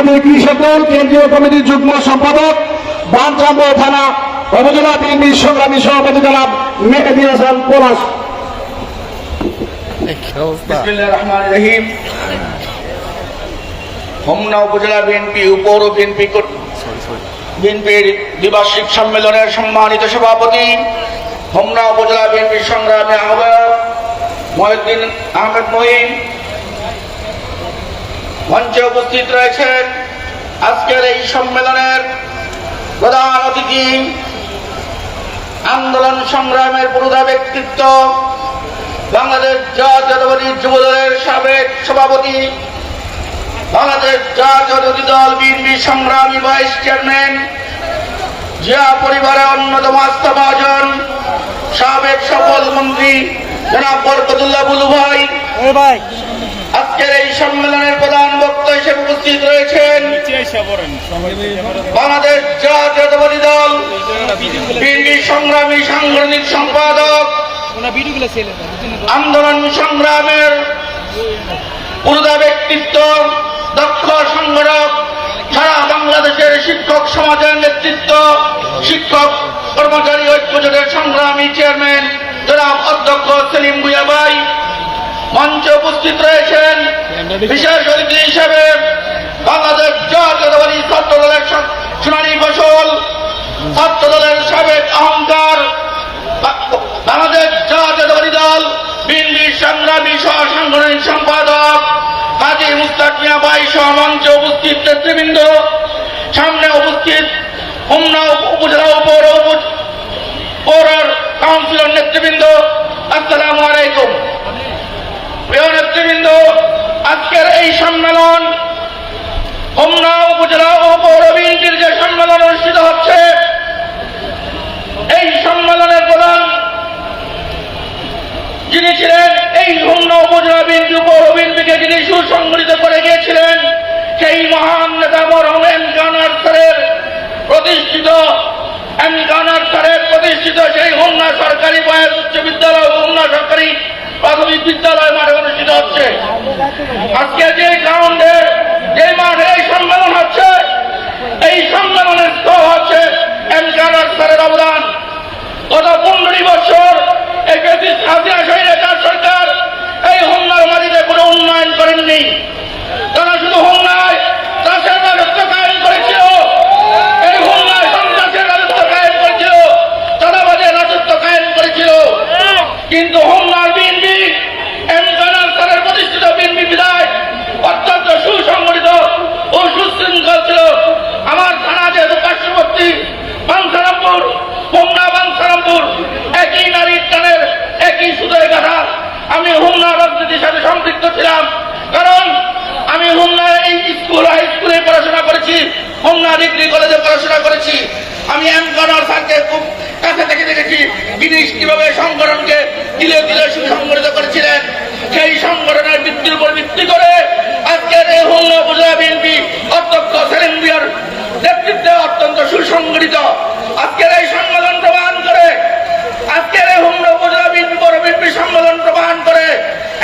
কমিটির কৃষক দল কেন্দ্রীয় কমিটির যুগ্ম সম্পাদক বানচান্দ থানা উপজেলা বিএনপির সংগ্রামী সভাপতি জনাব মেহেদি হাসান পলাশ। উপজেলা বিএনপি, উপর বিএনপি বিএনপির দ্বিবার্ষিক সম্মেলনের সম্মানিত সভাপতি, হোমনা উপজেলা বিএনপির সংগ্রামী আহ্বায়ক আহমেদ মহিম মঞ্চে উপস্থিত রয়েছেন আজকের এই সম্মেলনের প্রধান অতিথি আন্দোলন সংগ্রামের পুরোধা ব্যক্তিত্ব বাংলাদেশ জাতীয়তাবাদী যুব দলের সাবেক সভাপতি বাংলাদেশ জাতীয়তাবাদী দল বিএনপি সংগ্রামী ভাইস চেয়ারম্যান জিয়া পরিবারের অন্যতম আস্থা মহাজন সাবেক সফল মন্ত্রী জনাব বরকতুল্লাহ বুলু ভাই। আজকের এই সম্মেলনের প্রধান বাংলাদেশ জাতীয়তাবাদী দল বিএনপি সংগ্রামী সাংগঠনিক সম্পাদক আন্দোলন সংগ্রামের পুরোদা ব্যক্তিত্ব দক্ষ সংগঠক সারা বাংলাদেশের শিক্ষক সমাজের নেতৃত্ব শিক্ষক কর্মচারী ঐক্য জোটের সংগ্রামী চেয়ারম্যান জনাব অধ্যক্ষ সেলিম ভুয়াবাই মঞ্চে উপস্থিত রয়েছেন বিশেষ অতিথি হিসেবে বাংলাদেশ জাতীয়তাবাদী ছাত্র দলের শুনানি ফসল ছাত্র দলের সাবেক অহংকার বাংলাদেশ জাতীয়তাবাদী দল, বিএনপি সংগ্রামী সহ সাংগঠনিক সম্পাদক কাজী মুস্তাক মিয়া বাই সহ মঞ্চে উপস্থিত নেতৃবৃন্দ। সামনে উপস্থিত হোমনা উপজেলা উপর পৌর কাউন্সিলর নেতৃবৃন্দ আসসালামু আলাইকুম প্রিয় নেতৃবৃন্দ আজকের এই সম্মেলন হোমনা উপজেলা ও পৌর বিএনপির যে সম্মেলন অনুষ্ঠিত হচ্ছে এই সম্মেলনের প্রধান যিনি ছিলেন এই হোমনা উপজেলা বিএনপি পৌর বিএনপিকে যিনি সুসংগঠিত করে গিয়েছিলেন, সেই মহান নেতা মরহম এম গানার স্যারের প্রতিষ্ঠিত এম গানার প্রতিষ্ঠিত সেই হুমনা সরকারি বয়স উচ্চ বিদ্যালয় হুমনা সরকারি প্রাথমিক বিদ্যালয় মাঠে অনুষ্ঠিত হচ্ছে। আজকে যে গ্রাউন্ডে যে মাঠে এই সম্মেলন হচ্ছে এই সম্মেলনের স্থল হচ্ছে এম কানার স্যারের অবদান গত পনেরোটি বছর এই ব্রিটিশ হাসিনা সৈনিকার সরকার রাজনীতির সাথে সম্পৃক্ত ছিলাম। কারণ আমি হোমনা এই স্কুল, হাই স্কুলে পড়াশোনা করেছি হোমনা ডিগ্রি কলেজে পড়াশোনা করেছি। আমি এম খুব কাছে থেকে দেখেছি তিনি কীভাবে সংগঠনকে দিলে দিলে সুসংগঠিত করেছিলেন। সেই সংগঠনের ভিত্তির উপর ভিত্তি করে আজকের এই হোমনা উপজেলা বিএনপি অধ্যক্ষ সেলিম বিয়ার নেতৃত্বে অত্যন্ত সুসংগঠিত। আজকের এই সম্মেলন প্রমাণ করে, আজকের এই হোমনা উপজেলা বিএনপি বড় বিএনপি সম্মেলন প্রমাণ করে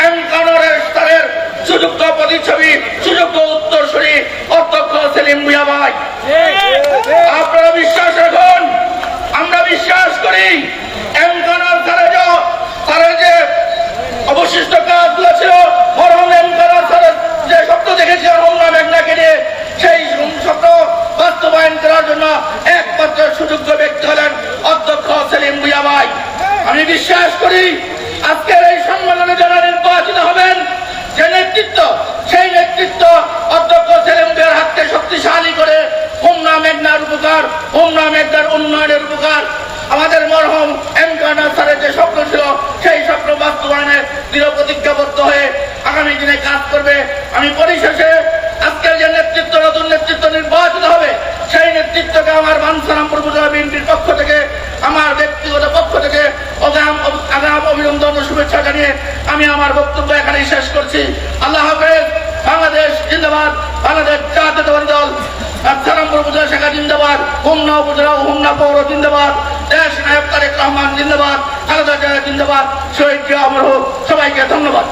এম কানরের স্তরের সুযোগ্য প্রতিচ্ছবি সুযোগ্য উত্তরসূরি অধ্যক্ষ আপনারা বিশ্বাস রাখুন, আমরা বিশ্বাস করি যে- অবশিষ্ট কাজগুলো ছিল। একমাত্র সুযোগ্য ব্যক্তি হলেন অধ্যক্ষ সেলিম ভুয়া ভাই। আমি বিশ্বাস করি, আজকের এই সম্মেলনে যারা নির্বাচিত হবেন যে নেতৃত্ব সেই নেতৃত্ব অধ্যক্ষ সেলিম ভুয়ার হাতকে শক্তিশালী করে হোমনা মেঘনার উপকার হোমনা মেঘনার উন্নয়নের উপকার আমাদের মরহম এম কানার স্যারের যে স্বপ্ন ছিল সেই স্বপ্ন বাস্তবায়নে দৃঢ় প্রতিজ্ঞাবদ্ধ হয়ে আগামী দিনে কাজ করবে আমি পরিশেষে আজকের যে নেতৃত্ব, নতুন নেতৃত্ব নির্বাচিত হবে, সেই নেতৃত্বকে আমার বানসারামপুর উপজেলা বিএনপির পক্ষ থেকে, আমার ব্যক্তিগত পক্ষ থেকে অগাম আগাম অভিনন্দন ও শুভেচ্ছা জানিয়ে আমি আমার বক্তব্য এখানেই শেষ করছি। আল্লাহ হাফেজ, বাংলাদেশ জিন্দাবাদ, বাংলাদেশ জাতীয়তাবাদী দল সারামপুর উপজেলা শাখা জিন্দাবাদ, হোমনা উপজেলা, হোমনা পৌর জিন্দাবাদ, দেশ নায়ক তারেক রহমান জিন্দাবাদ খালেদা জিয়া জিন্দাবাদ, শহীদ জিয়া অমর হোক, সবাইকে ধন্যবাদ।